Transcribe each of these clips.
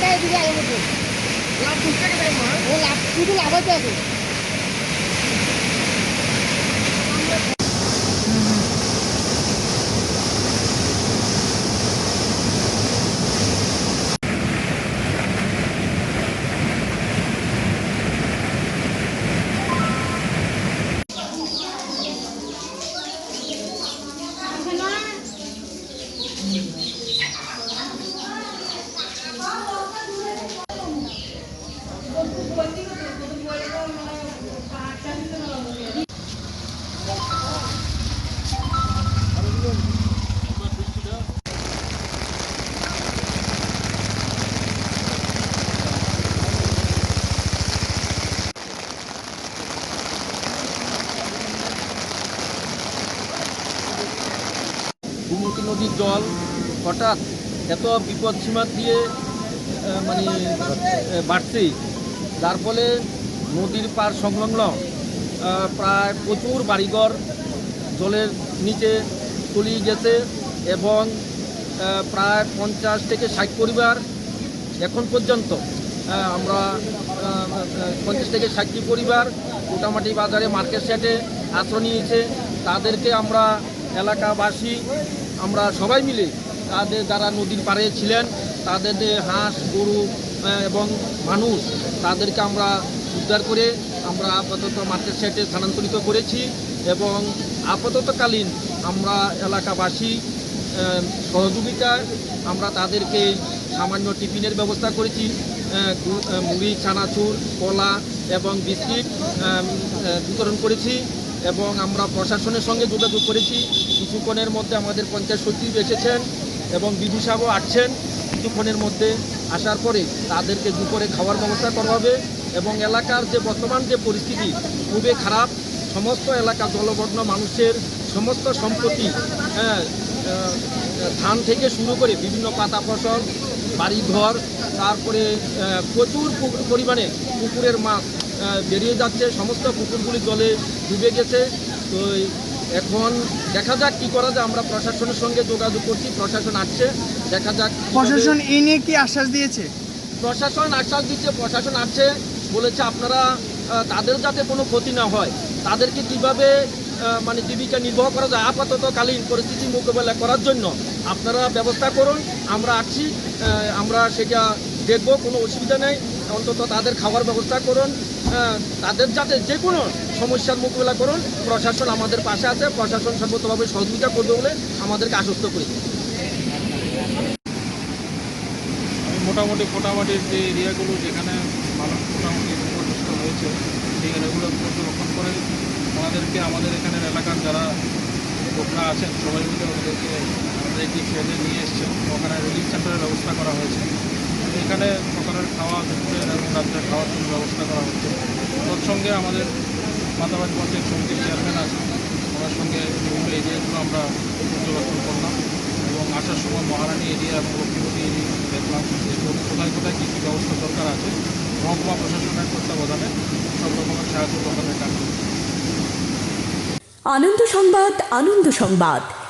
দিদি আগে বলছে লাভ বুঝতে গেলে মা। ও লাভ শুধু লাভ গোমতী নদীর জল হঠাৎ এত বিপদ সীমা দিয়ে মানে বাড়ছে যার ফলে নদীর পার সংলগ্ন প্রায় প্রচুর বাড়িঘর জলের নিচে তলিয়ে গেছে এবং প্রায় পঞ্চাশ থেকে ষাট পরিবার এখন পর্যন্ত আমরা পঞ্চাশ থেকে ষাটটি পরিবার মোটামুটি বাজারে মার্কেট সেটে আশ্রয় নিয়েছে। তাদেরকে আমরা এলাকাবাসী, আমরা সবাই মিলে তাদের যারা নদীর পাড়ে ছিলেন, তাদের হাঁস, গরু এবং মানুষ তাদেরকে আমরা উদ্ধার করে আমরা আপাতত মার্কেট সেটে স্থানান্তরিত করেছি এবং আপাততকালীন আমরা এলাকাবাসী সহযোগিতায় আমরা তাদেরকে সামান্য টিফিনের ব্যবস্থা করেছি মুড়ি, চানাচুর, কলা এবং বিস্কিট বিতরণ করেছি এবং আমরা প্রশাসনের সঙ্গে যোগাযোগ করেছি। কিছুক্ষণের মধ্যে আমাদের পঞ্চায়েত সচিব এসেছেন এবং সাহেবও আসছেন। কিছুক্ষণের মধ্যে আসার পরে তাদেরকে দুপুরে খাওয়ার ব্যবস্থা করা হবে এবং এলাকার যে বর্তমান যে পরিস্থিতি খুবই খারাপ। সমস্ত এলাকা জলমগ্ন মানুষের সমস্ত সম্পত্তি হ্যাঁ, ধান থেকে শুরু করে বিভিন্ন পাতা ফসল বাড়িঘর তারপরে প্রচুর পরিমাণে পুকুরের মাছ বেরিয়ে যাচ্ছে। সমস্ত পুকুরগুলি জলে ডুবে গেছে। তো এখন দেখা যাক কি করা যায়। আমরা প্রশাসনের সঙ্গে যোগাযোগ করছি প্রশাসন আসছে দেখা যাক প্রশাসন এই নিয়ে কি আশ্বাস দিয়েছে? প্রশাসন আশ্বাস দিচ্ছে প্রশাসন আসছে বলেছে আপনারা তাদের যাতে কোনো ক্ষতি না হয় তাদেরকে কীভাবে মানে জীবিকা নির্বাহ করা যায় আপাততকালীন পরিস্থিতি মোকাবেলা করার জন্য আপনারা ব্যবস্থা করুন আমরা আসছি আমরা সেটা দেখব কোনো অসুবিধা নেই অন্তত তাদের খাওয়ার ব্যবস্থা করুন তাদের যাতে যে কোনো সমস্যার মোকাবেলা করুন, প্রশাসন আমাদের পাশে আছে, প্রশাসন সর্বতভাবে সহযোগিতা করবে বলে আমাদেরকে আশ্বস্ত করেছে মোটামুটি মোটামুটির যে এরিয়াগুলো যেখানে মানুষ মোটামুটি বিপর্যস্ত হয়েছে সেই এরিয়াগুলো পর্যবেক্ষণ করে আমাদেরকে, আমাদের এখানের এলাকার যারা লোকরা আছেন, সবাই মিলে ওদেরকে আমাদের একটি শেডে নিয়ে এসছেন। ওখানে রিলিফ সেন্টারের ব্যবস্থা করা হয়েছে। তো এখানে সকালের খাওয়া দুপুরের এবং রাত্রে খাওয়ার জন্য ব্যবস্থা করা হচ্ছে। তৎসঙ্গে আমাদের মাতাবাড়ি পঞ্চায়েত সমিতির চেয়ারম্যান আছেন। ওনার সঙ্গে বিভিন্ন এরিয়াগুলো আমরা পর্যবেক্ষণ করলাম এবং আসার সময় মহারানী এরিয়া এবং লক্ষ্মীপতি এরিয়া দেখলাম কোথায় কোথায় কী কী ব্যবস্থা দরকার আছে। মহকুমা প্রশাসনের তত্ত্বাবধানে সব রকমের সাহায্য কাজ আনন্দ সংবাদ আনন্দ সংবাদ।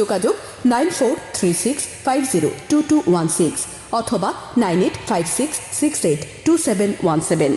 যোগাযোগ nine four three six five zero two two one six অথবা nine eight five six six eight two seven one seven.